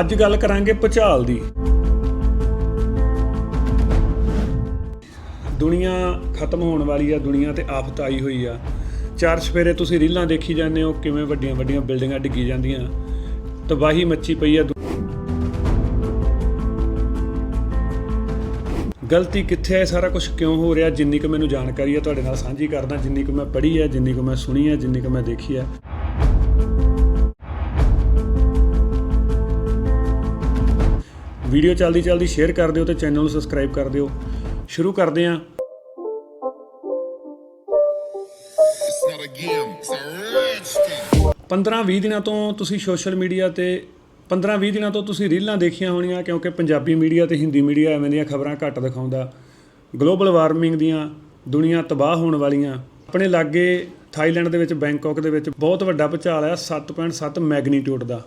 ਅੱਜ ਗੱਲ ਕਰਾਂਗੇ ਭੁਚਾਲ ਦੀ। ਦੁਨੀਆ ਖਤਮ ਹੋਣ ਵਾਲੀ ਆ, ਦੁਨੀਆ ਤੇ ਆਫਤ ਆਈ ਹੋਈ ਆ। ਚਾਰ ਸਵੇਰੇ ਤੁਸੀਂ ਰੀਲਾਂ ਦੇਖੀ ਜਾਂਦੇ ਹੋ, ਕਿਵੇਂ ਵੱਡੀਆਂ ਵੱਡੀਆਂ ਬਿਲਡਿੰਗਾਂ ਡਿੱਗੀ ਜਾਂਦੀਆਂ। ਤਬਾਹੀ ਮੱਚੀ ਪਈ ਆ। ਗਲਤੀ ਕਿੱਥੇ ਹੈ ਸਾਰਾ ਕੁਝ ਕਿਉਂ ਹੋ ਰਿਹਾ? ਜਿੰਨੀ ਕੁ ਮੈਨੂੰ ਜਾਣਕਾਰੀ ਹੈ ਤੁਹਾਡੇ ਨਾਲ ਸਾਂਝੀ ਕਰਦਾ। ਜਿੰਨੀ ਕੁ ਮੈਂ ਪੜ੍ਹੀ ਹੈ ਜਿੰਨੀ ਕੁ ਮੈਂ ਸੁਣੀ ਹੈ ਜਿੰਨੀ ਕੁ ਮੈਂ ਦੇਖੀ ਹੈ ਵੀਡੀਓ ਚੱਲਦੀ ਚੱਲਦੀ ਸ਼ੇਅਰ ਕਰ ਦਿਓ ਤੇ ਚੈਨਲ ਨੂੰ ਸਬਸਕ੍ਰਾਈਬ ਕਰ ਦਿਓ। ਸ਼ੁਰੂ ਕਰਦੇ ਹਾਂ। It's not a game, it's a rich thing. 15-20 ਦਿਨਾਂ ਤੋਂ ਤੁਸੀਂ ਸੋਸ਼ਲ ਮੀਡੀਆ ਤੇ 15-20 ਦਿਨਾਂ ਤੋਂ ਤੁਸੀਂ ਰੀਲਾਂ ਦੇਖੀਆਂ ਹੋਣੀਆਂ ਕਿਉਂਕਿ ਪੰਜਾਬੀ ਮੀਡੀਆ ਤੇ ਹਿੰਦੀ ਮੀਡੀਆ ਐਵੇਂ ਦੀਆਂ ਖਬਰਾਂ ਘੱਟ ਦਿਖਾਉਂਦਾ। ਗਲੋਬਲ ਵਾਰਮਿੰਗ ਦੀਆਂ ਦੁਨੀਆ ਤਬਾਹ ਹੋਣ ਵਾਲੀਆਂ। ਆਪਣੇ ਲਾਗੇ ਥਾਈਲੈਂਡ ਦੇ ਵਿੱਚ ਬੈਂਕਾਕ ਦੇ ਵਿੱਚ ਬਹੁਤ ਵੱਡਾ ਭੂਚਾਲ ਆਇਆ 7.7 ਮੈਗਨੀਟਿਊਡ ਦਾ।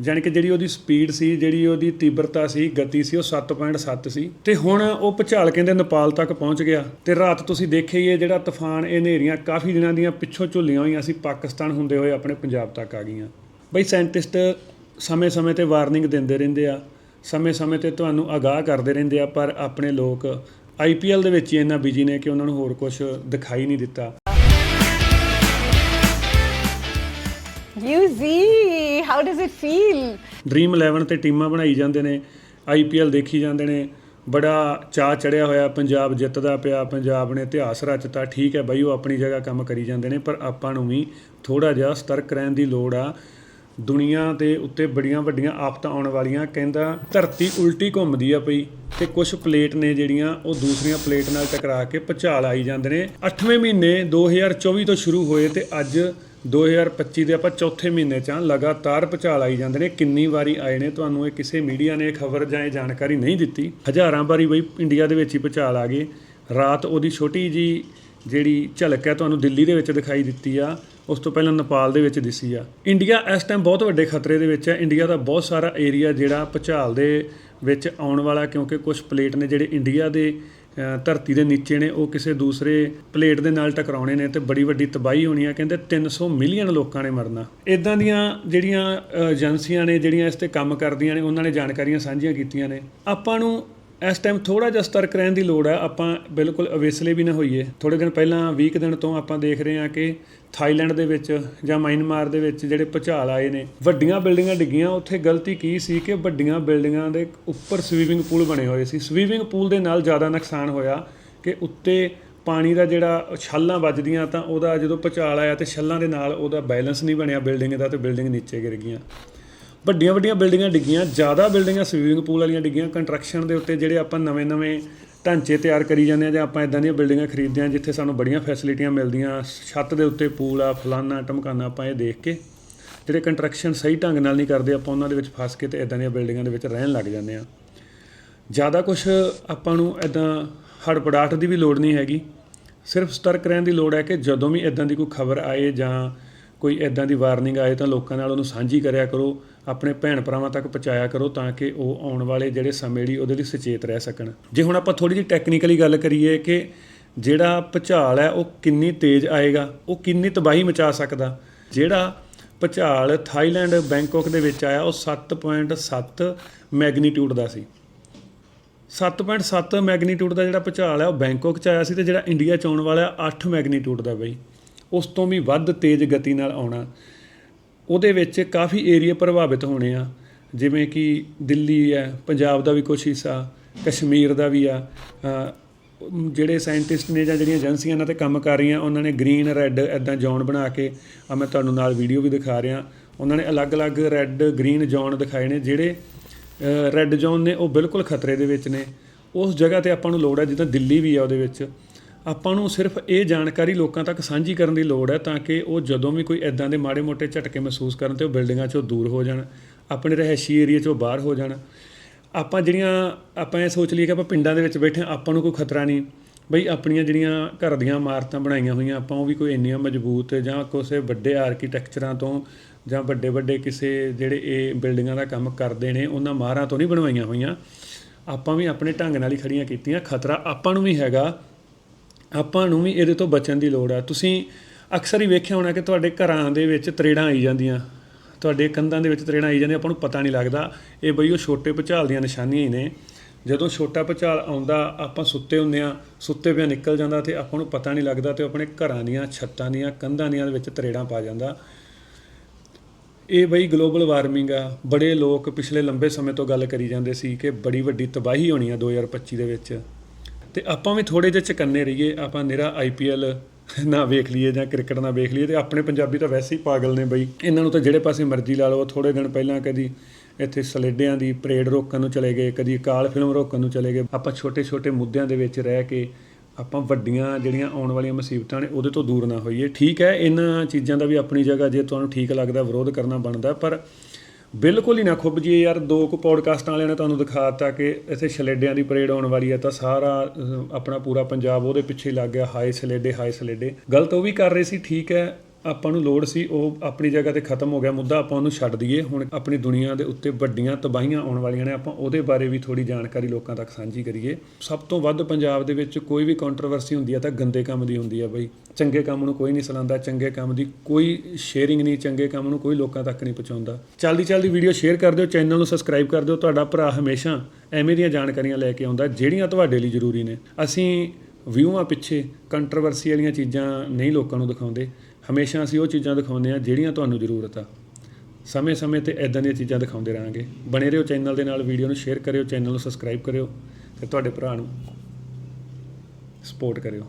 ਜਾਣੀ ਕਿ ਜਿਹੜੀ ਉਹਦੀ ਸਪੀਡ ਸੀ ਜਿਹੜੀ ਉਹਦੀ ਤੀਬਰਤਾ ਸੀ ਗਤੀ ਸੀ ਉਹ 7.7 ਸੀ। ਤੇ ਹੁਣ ਉਹ ਭੁਚਾਲ ਕਹਿੰਦੇ ਨੇਪਾਲ ਤੱਕ ਪਹੁੰਚ ਗਿਆ। ਤੇ ਰਾਤ ਤੁਸੀਂ ਦੇਖਿਆ ਹੀ ਇਹ ਜਿਹੜਾ ਤੂਫਾਨ ਇਹ ਹਨੇਰੀਆਂ ਕਾਫੀ ਦਿਨਾਂ ਦੀਆਂ ਪਿੱਛੋਂ ਝੁੱਲੀਆਂ ਹੋਈਆਂ ਸੀ ਪਾਕਿਸਤਾਨ ਹੁੰਦੇ ਹੋਏ ਆਪਣੇ ਪੰਜਾਬ ਤੱਕ ਆ ਗਈਆਂ। ਬਈ ਸਾਇੰਟਿਸਟ ਸਮੇਂ-ਸਮੇਂ ਤੇ ਵਾਰਨਿੰਗ ਦਿੰਦੇ ਰਹਿੰਦੇ ਆ ਸਮੇਂ-ਸਮੇਂ ਤੇ ਤੁਹਾਨੂੰ ਅਗਾਹ ਕਰਦੇ ਰਹਿੰਦੇ ਆ ਪਰ ਆਪਣੇ ਲੋਕ ਆਈਪੀਐਲ ਦੇ ਵਿੱਚ ਹੀ ਇੰਨਾ ਬਿਜ਼ੀ ਨੇ ਕਿ ਉਹਨਾਂ ਨੂੰ ਹੋਰ ਕੁਝ ਦਿਖਾਈ ਨਹੀਂ ਦਿੱਤਾ। UZ, how does it feel? Dream 11 ਤੇ ਟੀਮਾਂ ਬਣਾਈ ਜਾਂਦੇ ਨੇ ਆਈਪੀਐਲ ਦੇਖੀ ਜਾਂਦੇ ਨੇ, ਬੜਾ ਚਾਹ ਚੜਿਆ ਹੋਇਆ, ਪੰਜਾਬ ਜਿੱਤਦਾ ਪਿਆ, ਪੰਜਾਬ ਨੇ ਇਤਿਹਾਸ ਰਚਤਾ, ਠੀਕ ਹੈ ਬਾਈ, ਉਹ ਆਪਣੀ ਜਗ੍ਹਾ ਕੰਮ ਕਰੀ ਜਾਂਦੇ ਨੇ, ਪਰ ਆਪਾਂ ਨੂੰ ਵੀ ਥੋੜਾ ਜਿਹਾ ਸਤਰਕ ਰਹਿਣ ਦੀ ਲੋੜ ਆ ਦੁਨੀਆ ਦੇ ਉੱਤੇ ਬੜੀਆਂ ਵੱਡੀਆਂ ਆਫਤਾਂ ਆਉਣ ਵਾਲੀਆਂ, ਕਹਿੰਦਾ ਧਰਤੀ ਉਲਟੀ ਘੁੰਮਦੀ ਆ ਪਈ ਤੇ ਕੁਝ ਪਲੇਟ ਨੇ ਜਿਹੜੀਆਂ, ਉਹ ਦੂਸਰੀਆਂ ਪਲੇਟ ਨਾਲ ਟਕਰਾ ਕੇ ਭੁਚਾਲ ਆਈ ਜਾਂਦੇ ਨੇ 8ਵੇਂ ਮਹੀਨੇ 2024 ਤੋਂ ਸ਼ੁਰੂ ਹੋਏ ਤੇ ਅੱਜ 2025 ਦੇ ਆਪਾਂ ਚੌਥੇ ਮਹੀਨੇ ਚ ਆ ਲਗਾਤਾਰ ਭੁਚਾਲ ਆਈ ਜਾਂਦੇ ਨੇ, ਕਿੰਨੀ ਵਾਰੀ ਆਏ ਨੇ, ਤੁਹਾਨੂੰ ਇਹ ਕਿਸੇ ਮੀਡੀਆ ਨੇ ਖਬਰ ਜਾਂ ਇਹ ਜਾਣਕਾਰੀ ਨਹੀਂ ਦਿੱਤੀ। ਹਜ਼ਾਰਾਂ ਵਾਰੀ ਬਈ ਇੰਡੀਆ ਦੇ ਵਿੱਚ ਹੀ ਭੁਚਾਲ ਆ ਗਏ ਰਾਤ ਉਹਦੀ ਛੋਟੀ ਜੀ ਜਿਹੜੀ ਝਲਕ ਹੈ ਤੁਹਾਨੂੰ ਦਿੱਲੀ ਦੇ ਵਿੱਚ ਦਿਖਾਈ ਦਿੱਤੀ ਆ, ਉਸ ਤੋਂ ਪਹਿਲਾਂ ਨੇਪਾਲ ਦੇ ਵਿੱਚ ਦਿਸੀ ਆ। ਇੰਡੀਆ ਇਸ ਟਾਈਮ ਬਹੁਤ ਵੱਡੇ ਖਤਰੇ ਦੇ ਵਿੱਚ ਹੈ। ਇੰਡੀਆ ਦਾ ਬਹੁਤ ਸਾਰਾ ਏਰੀਆ ਜਿਹੜਾ ਭੁਚਾਲ ਦੇ ਵਿੱਚ ਆਉਣ ਵਾਲਾ, ਕਿਉਂਕਿ ਕੁਝ ਪਲੇਟ ਨੇ ਜਿਹੜੇ ਇੰਡੀਆ ਦੇ ਧਰਤੀ ਦੇ ਨੀਚੇ ਨੇ, ਉਹ ਕਿਸੇ ਦੂਸਰੇ ਪਲੇਟ ਦੇ ਨਾਲ ਟਕਰਾਉਣੇ ਨੇ ਤੇ ਬੜੀ ਵੱਡੀ ਤਬਾਹੀ ਹੋਣੀ ਆ। ਕਹਿੰਦੇ 300 ਮਿਲੀਅਨ ਲੋਕਾਂ ਨੇ ਮਰਨਾ। ਇਦਾਂ ਦੀਆਂ ਜਿਹੜੀਆਂ ਏਜੰਸੀਆਂ ਨੇ, ਜਿਹੜੀਆਂ ਇਸ ਤੇ ਕੰਮ ਕਰਦੀਆਂ ਨੇ, ਉਹਨਾਂ ਨੇ ਜਾਣਕਾਰੀਆਂ ਸਾਂਝੀਆਂ ਕੀਤੀਆਂ ਨੇ। ਆਪਾਂ ਨੂੰ ਇਸ ਟਾਈਮ ਥੋੜਾ ਜਿਹਾ ਸਤਰਕ ਰਹਿਣ ਦੀ ਲੋੜ ਹੈ ਆਪਾਂ ਬਿਲਕੁਲ ਅਵੇਸਲੇ ਵੀ ਨਾ ਹੋਈਏ। ਥੋੜੇ ਦਿਨ ਪਹਿਲਾਂ 20 ਕੁ ਦਿਨ ਤੋਂ ਆਪਾਂ ਦੇਖ ਰਹੇ ਹਾਂ ਕਿ ਥਾਈਲੈਂਡ ਦੇ ਵਿੱਚ ਜਾਂ ਮਿਆਂਮਾਰ ਦੇ ਵਿੱਚ ਜਿਹੜੇ ਭੁਚਾਲ ਆਏ ਨੇ, ਵੱਡੀਆਂ ਬਿਲਡਿੰਗਾਂ ਡਿੱਗੀਆਂ। ਉੱਥੇ ਗਲਤੀ ਕੀ ਸੀ ਕਿ ਵੱਡੀਆਂ ਬਿਲਡਿੰਗਾਂ ਦੇ ਉੱਪਰ ਸਵੀਮਿੰਗ ਪੂਲ ਬਣੇ ਹੋਏ ਸੀ। ਸਵੀਮਿੰਗ ਪੂਲ ਦੇ ਨਾਲ ਜ਼ਿਆਦਾ ਨੁਕਸਾਨ ਹੋਇਆ ਕਿ ਉੱਤੇ ਪਾਣੀ ਦਾ ਜਿਹੜਾ ਛੱਲਾਂ ਵੱਜਦੀਆਂ ਤਾਂ ਉਹਦਾ ਜਦੋਂ ਭੁਚਾਲ ਆਇਆ ਤੇ ਛੱਲਾਂ ਦੇ ਨਾਲ ਉਹਦਾ ਬੈਲੈਂਸ ਨਹੀਂ ਬਣਿਆ ਬਿਲਡਿੰਗ ਦਾ ਤੇ ਬਿਲਡਿੰਗ ਨੀਚੇ ਗਿਰ ਗਈਆਂ। ਵੱਡੀਆਂ ਵੱਡੀਆਂ ਬਿਲਡਿੰਗਾਂ ਡਿੱਗੀਆਂ, ਜ਼ਿਆਦਾ ਬਿਲਡਿੰਗਾਂ ਸਵੀਮਿੰਗ ਪੂਲ ਵਾਲੀਆਂ ਡਿੱਗੀਆਂ ਕੰਸਟਰਕਸ਼ਨ ਦੇ ਉੱਤੇ ਜਿਹੜੇ ਆਪਾਂ ਨਵੇਂ-ਨਵੇਂ ਢਾਂਚੇ ਤਿਆਰ ਕਰੀ ਜਾਂਦੇ ਆ ਜਾਂ ਆਪਾਂ ਇਦਾਂ ਦੀਆਂ ਬਿਲਡਿੰਗਾਂ ਖਰੀਦਦੇ ਆ ਜਿੱਥੇ ਸਾਨੂੰ ਬੜੀਆਂ ਫੈਸਿਲਿਟੀਆਂ ਮਿਲਦੀਆਂ, ਛੱਤ ਦੇ ਉੱਤੇ ਪੂਲ ਆ, ਫਲਾਨਾ ਟਮਕਾਨਾ ਆਪਾਂ ਇਹ ਦੇਖ ਕੇ ਜਿਹੜੇ ਕੰਸਟਰਕਸ਼ਨ ਸਹੀ ਢੰਗ ਨਾਲ ਨਹੀਂ ਕਰਦੇ, ਆਪਾਂ ਉਹਨਾਂ ਦੇ ਵਿੱਚ ਫਸ ਕੇ ਤੇ ਇਦਾਂ ਦੀਆਂ ਬਿਲਡਿੰਗਾਂ ਦੇ ਵਿੱਚ ਰਹਿਣ ਲੱਗ ਜਾਂਦੇ ਆ। ਜ਼ਿਆਦਾ ਕੁਝ ਆਪਾਂ ਨੂੰ ਇਦਾਂ ਹੜਪੜਾਹਟ ਦੀ ਵੀ ਲੋੜ ਨਹੀਂ ਹੈਗੀ। ਸਿਰਫ ਸਤਰਕ ਰਹਿਣ ਦੀ ਲੋੜ ਹੈ ਕਿ ਜਦੋਂ ਵੀ ਇਦਾਂ ਦੀ ਕੋਈ ਖਬਰ ਆਏ ਜਾਂ ਕੋਈ ਇਦਾਂ ਦੀ ਵਾਰਨਿੰਗ ਆਏ ਤਾਂ ਲੋਕਾਂ ਨਾਲ ਉਹਨੂੰ ਸਾਂਝੀ ਕਰਿਆ ਕਰੋ। ਆਪਣੇ ਭੈਣ ਭਰਾਵਾਂ ਤੱਕ ਪਹੁੰਚਾਇਆ ਕਰੋ ਤਾਂ ਕਿ ਉਹ ਆਉਣ ਵਾਲੇ ਜਿਹੜੇ ਸਮੇਂ ਲਈ ਉਹਦੇ ਲਈ ਸੁਚੇਤ ਰਹਿ ਸਕਣ। ਜੇ ਹੁਣ ਆਪਾਂ ਥੋੜੀ ਜਿਹੀ ਟੈਕਨੀਕਲੀ ਗੱਲ ਕਰੀਏ ਕਿ ਜਿਹੜਾ ਭੁਚਾਲ ਹੈ, ਉਹ ਕਿੰਨੀ ਤੇਜ਼ ਆਏਗਾ, ਉਹ ਕਿੰਨੀ ਤਬਾਹੀ ਮਚਾ ਸਕਦਾ। ਜਿਹੜਾ ਭੁਚਾਲ ਥਾਈਲੈਂਡ, ਬੈਂਕਾਕ ਦੇ ਵਿੱਚ ਆਇਆ, ਉਹ 7.7 ਮੈਗਨੀਟਿਊਡ ਦਾ ਸੀ। 7.7 ਮੈਗਨੀਟਿਊਡ ਦਾ ਜਿਹੜਾ ਭੁਚਾਲ ਹੈ, ਉਹ ਬੈਂਕਾਕ ਚ ਆਇਆ ਸੀ ਤੇ ਜਿਹੜਾ ਇੰਡੀਆ ਚ ਆਉਣ ਵਾਲਾ 8 ਮੈਗਨੀਟਿਊਡ ਦਾ ਬਈ। ਉਸ ਤੋਂ ਵੀ ਵੱਧ ਤੇਜ਼ ਗਤੀ ਨਾਲ ਆਉਣਾ। ਉਹਦੇ ਵਿੱਚ ਕਾਫੀ ਏਰੀਆ ਪ੍ਰਭਾਵਿਤ ਹੋਣੇ ਆ। ਜਿਵੇਂ ਕਿ ਦਿੱਲੀ ਹੈ, ਪੰਜਾਬ ਦਾ ਵੀ ਕੁਛ ਹਿੱਸਾ, ਕਸ਼ਮੀਰ ਦਾ ਵੀ ਆ। ਜਿਹੜੇ ਸਾਇੰਟਿਸਟ ਨੇ ਜਾਂ ਜਿਹੜੀਆਂ ਏਜੰਸੀਆਂ ਇਹਨਾਂ ਤੇ ਕੰਮ ਕਰ ਰਹੀਆਂ, ਉਹਨਾਂ ਨੇ ਗ੍ਰੀਨ ਰੈੱਡ ਐਦਾਂ ਜ਼ੋਨ ਬਣਾ ਕੇ, ਆ ਮੈਂ ਤੁਹਾਨੂੰ ਨਾਲ ਵੀਡੀਓ ਵੀ ਦਿਖਾ ਰਿਹਾ। ਉਹਨਾਂ ਨੇ ਅਲੱਗ-ਅਲੱਗ ਰੈੱਡ ਗ੍ਰੀਨ ਜ਼ੋਨ ਦਿਖਾਏ ਨੇ, ਜਿਹੜੇ ਰੈੱਡ ਜ਼ੋਨ ਨੇ, ਉਹ ਬਿਲਕੁਲ ਖਤਰੇ ਦੇ ਵਿੱਚ ਨੇ। ਉਸ ਜਗ੍ਹਾ ਤੇ ਆਪਾਂ ਨੂੰ ਲੋੜ ਹੈ, ਜਿੱਦਾਂ ਦਿੱਲੀ ਵੀ ਆ ਉਹਦੇ ਵਿੱਚ ਆਪਾਂ ਨੂੰ ਸਿਰਫ ਇਹ ਜਾਣਕਾਰੀ ਲੋਕਾਂ ਤੱਕ ਸਾਂਝੀ ਕਰਨ ਦੀ ਲੋੜ ਹੈ ਤਾਂ ਕਿ ਉਹ ਜਦੋਂ ਵੀ ਕੋਈ ਐਦਾਂ ਦੇ ਮਾੜੇ-ਮੋਟੇ ਝਟਕੇ ਮਹਿਸੂਸ ਕਰਨ ਤੇ ਉਹ ਬਿਲਡਿੰਗਾਂ 'ਚੋਂ ਦੂਰ ਹੋ ਜਾਣ ਆਪਣੇ ਰਹਿਸ਼ੀ ਏਰੀਆ 'ਚੋਂ ਬਾਹਰ ਹੋ ਜਾਣ। ਆਪਾਂ ਜਿਹੜੀਆਂ ਆਪਾਂ ਇਹ ਸੋਚ ਲਈਏ ਕਿ ਆਪਾਂ ਪਿੰਡਾਂ ਦੇ ਵਿੱਚ ਬੈਠੇ ਹਾਂ, ਆਪਾਂ ਨੂੰ ਕੋਈ ਖਤਰਾ ਨਹੀਂ। ਬਈ ਆਪਣੀਆਂ ਜਿਹੜੀਆਂ ਘਰ ਦੀਆਂ ਇਮਾਰਤਾਂ ਬਣਾਈਆਂ ਹੋਈਆਂ ਆਪਾਂ ਉਹ ਵੀ ਕੋਈ ਇੰਨੀਆਂ ਮਜ਼ਬੂਤ ਜਾਂ ਕਿਸੇ ਵੱਡੇ ਆਰਕੀਟੈਕਚਰਾਂ ਤੋਂ ਜਾਂ ਵੱਡੇ ਵੱਡੇ ਕਿਸੇ ਜਿਹੜੇ ਇਹ ਬਿਲਡਿੰਗਾਂ ਦਾ ਕੰਮ ਕਰਦੇ ਨੇ ਉਹਨਾਂ ਮਾਹਰਾਂ ਤੋਂ ਨਹੀਂ ਬਣਵਾਈਆਂ ਹੋਈਆਂ। ਆਪਾਂ ਵੀ ਆਪਣੇ ਢੰਗ ਨਾਲ ਹੀ ਖੜੀਆਂ ਕੀਤੀਆਂ। ਖਤਰਾ ਆਪਾਂ ਨੂੰ ਵੀ ਹੈਗਾ। ਆਪਾਂ ਨੂੰ ਵੀ ਇਹਦੇ ਤੋਂ ਬਚਣ ਦੀ ਲੋੜ ਆ। ਤੁਸੀਂ ਅਕਸਰ ਹੀ ਵੇਖਿਆ ਹੋਣਾ ਕਿ ਤੁਹਾਡੇ ਘਰਾਂ ਦੇ ਵਿੱਚ ਤਰੇੜਾਂ ਆਈ ਜਾਂਦੀਆਂ। ਤੁਹਾਡੇ ਕੰਧਾਂ ਦੇ ਵਿੱਚ ਤਰੇੜਾਂ ਆਈ ਜਾਂਦੀਆਂ, ਆਪਾਂ ਨੂੰ ਪਤਾ ਨਹੀਂ ਲੱਗਦਾ। ਇਹ ਬਈ ਉਹ ਛੋਟੇ ਭੁਚਾਲ ਦੀਆਂ ਨਿਸ਼ਾਨੀਆਂ ਹੀ ਨੇ। ਜਦੋਂ ਛੋਟਾ ਭੁਚਾਲ ਆਉਂਦਾ, ਆਪਾਂ ਸੁੱਤੇ ਹੁੰਦੇ ਆ ਸੁੱਤੇ ਪਿਆ ਨਿਕਲ ਜਾਂਦਾ ਤੇ ਆਪਾਂ ਨੂੰ ਪਤਾ ਨਹੀਂ ਲੱਗਦਾ ਤੇ ਉਹ ਆਪਣੇ ਘਰਾਂ ਦੀਆਂ ਛੱਤਾਂ ਦੀਆਂ, ਕੰਧਾਂ ਦੀਆਂ ਵਿੱਚ ਤਰੇੜਾਂ ਪਾ ਜਾਂਦਾ। ਇਹ ਬਈ ਗਲੋਬਲ ਵਾਰਮਿੰਗ ਆ। ਬੜੇ ਲੋਕ ਪਿਛਲੇ ਲੰਬੇ ਸਮੇਂ ਤੋਂ ਗੱਲ ਕਰੀ ਜਾਂਦੇ ਸੀ ਕਿ ਬੜੀ ਵੱਡੀ ਤਬਾਹੀ ਹੋਣੀ ਆ 2025 ਦੇ ਵਿੱਚ। ਤੇ ਆਪਾਂ ਵੀ ਥੋੜੇ ਜਿਹੇ ਚਕੰਨੇ ਰਹੀਏ, ਆਪਾਂ ਨਿਰਾ ਆਈਪੀਐਲ ਨਾ ਵੇਖ ਲਈਏ ਜਾਂ ਕ੍ਰਿਕਟ ਨਾ ਵੇਖ ਲਈਏ ਤੇ ਆਪਣੇ ਪੰਜਾਬੀ ਤਾਂ ਵੈਸੇ ਹੀ ਪਾਗਲ ਨੇ ਬਈ। ਇਹਨਾਂ ਨੂੰ ਤਾਂ ਜਿਹੜੇ ਪਾਸੇ ਮਰਜ਼ੀ ਲਾ ਲਓ ਥੋੜੇ ਦਿਨ ਪਹਿਲਾਂ ਕਦੀ ਇੱਥੇ ਸਲੇਡਿਆਂ ਦੀ ਪਰੇਡ ਰੋਕਣ ਨੂੰ ਚਲੇ ਗਏ, ਕਦੀ ਕਾਲ ਫਿਲਮ ਰੋਕਣ ਨੂੰ ਚਲੇ ਗਏ। ਆਪਾਂ ਛੋਟੇ ਛੋਟੇ ਮੁੱਦਿਆਂ ਦੇ ਵਿੱਚ ਰਹਿ ਕੇ ਆਪਾਂ ਵੱਡੀਆਂ ਜਿਹੜੀਆਂ ਆਉਣ ਵਾਲੀਆਂ ਮੁਸੀਬਤਾਂ ਨੇ ਉਹਦੇ ਤੋਂ ਦੂਰ ਨਾ ਹੋਈਏ। ਠੀਕ ਹੈ, ਇਹਨਾਂ ਚੀਜ਼ਾਂ ਦਾ ਵੀ ਆਪਣੀ ਜਗ੍ਹਾ ਜੇ ਤੁਹਾਨੂੰ ਠੀਕ ਲੱਗਦਾ, ਵਿਰੋਧ ਕਰਨਾ ਬਣਦਾ, ਪਰ ਬਿਲਕੁਲ ਹੀ ਨਾ ਖੁੱਬ ਜੀ, ਯਾਰ, ਦੋ ਕੁ ਪੌਡਕਾਸਟਾਂ ਵਾਲਿਆਂ ਨੇ ਤੁਹਾਨੂੰ ਦਿਖਾਤਾ ਕਿ ਇੱਥੇ ਸਲੇਡਿਆਂ ਦੀ ਪਰੇਡ ਆਉਣ ਵਾਲੀ ਹੈ ਤਾਂ ਸਾਰਾ ਆਪਣਾ ਪੂਰਾ ਪੰਜਾਬ ਉਹਦੇ ਪਿੱਛੇ ਲੱਗ ਗਿਆ, ਹਾਏ, ਸਲੇਡੇ ਹਾਏ, ਸਲੇਡੇ। ਗਲਤ ਉਹ ਵੀ ਕਰ ਰਹੇ ਸੀ, ਠੀਕ ਹੈ ਆਪਾਂ ਨੂੰ ਲੋੜ ਸੀ, ਉਹ ਆਪਣੀ ਜਗ੍ਹਾ ਤੇ ਖਤਮ ਹੋ ਗਿਆ, ਮੁੱਦਾ ਆਪਾਂ ਉਹਨੂੰ ਛੱਡ ਦਈਏ। ਹੁਣ ਆਪਣੀ ਦੁਨੀਆ ਦੇ ਉੱਤੇ ਵੱਡੀਆਂ ਤਬਾਹੀਆਂ ਆਉਣ ਵਾਲੀਆਂ ਨੇ, ਆਪਾਂ ਉਹਦੇ ਬਾਰੇ ਵੀ ਥੋੜੀ ਜਾਣਕਾਰੀ ਲੋਕਾਂ ਤੱਕ ਸਾਂਝੀ ਕਰੀਏ। ਸਭ ਤੋਂ ਵੱਧ ਪੰਜਾਬ ਦੇ ਵਿੱਚ ਕੋਈ ਵੀ ਕੰਟਰੋਵਰਸੀ ਹੁੰਦੀ ਹੈ ਤਾਂ ਗੰਦੇ ਕੰਮ ਦੀ ਹੁੰਦੀ ਹੈ ਬਈ। ਚੰਗੇ ਕੰਮ ਨੂੰ ਕੋਈ ਨਹੀਂ ਸਲਾਉਂਦਾ ਚੰਗੇ ਕੰਮ ਦੀ ਕੋਈ ਸ਼ੇਅਰਿੰਗ ਨਹੀਂ, ਚੰਗੇ ਕੰਮ ਨੂੰ ਕੋਈ ਲੋਕਾਂ ਤੱਕ ਨਹੀਂ ਪਹੁੰਚਾਉਂਦਾ। ਚਲਦੀ ਚਲਦੀ ਵੀਡੀਓ ਸ਼ੇਅਰ ਕਰ ਦਿਓ ਚੈਨਲ ਨੂੰ ਸਬਸਕ੍ਰਾਈਬ ਕਰ ਦਿਓ। ਤੁਹਾਡਾ ਭਰਾ ਹਮੇਸ਼ਾ ਐਵੇਂ ਦੀਆਂ ਜਾਣਕਾਰੀਆਂ ਲੈ ਕੇ ਆਉਂਦਾ, ਜਿਹੜੀਆਂ ਤੁਹਾਡੇ ਲਈ ਜ਼ਰੂਰੀ ਨੇ। ਅਸੀਂ ਵਿਊਆਂ ਪਿੱਛੇ ਕੰਟਰੋਵਰਸੀ ਵਾਲੀਆਂ ਚੀਜ਼ਾਂ ਨਹੀਂ ਲੋਕਾਂ ਨੂੰ ਦਿਖਾਉਂਦੇ। ਹਮੇਸ਼ਾ ਅਸੀਂ ਉਹ ਚੀਜ਼ਾਂ ਦਿਖਾਉਂਦੇ ਆ ਜਿਹੜੀਆਂ ਤੁਹਾਨੂੰ ਜ਼ਰੂਰਤ ਆ। ਸਮੇਂ-ਸਮੇਂ ਤੇ ਇਦਾਂ ਦੀਆਂ ਚੀਜ਼ਾਂ ਦਿਖਾਉਂਦੇ ਰਹਾਂਗੇ। ਬਣੇ ਰਹੋ ਚੈਨਲ ਦੇ ਨਾਲ, ਵੀਡੀਓ ਨੂੰ ਸ਼ੇਅਰ ਕਰਿਓ, ਚੈਨਲ ਨੂੰ ਸਬਸਕ੍ਰਾਈਬ ਕਰਿਓ ਤੇ ਤੁਹਾਡੇ ਭਰਾ ਨੂੰ ਸਪੋਰਟ ਕਰਿਓ।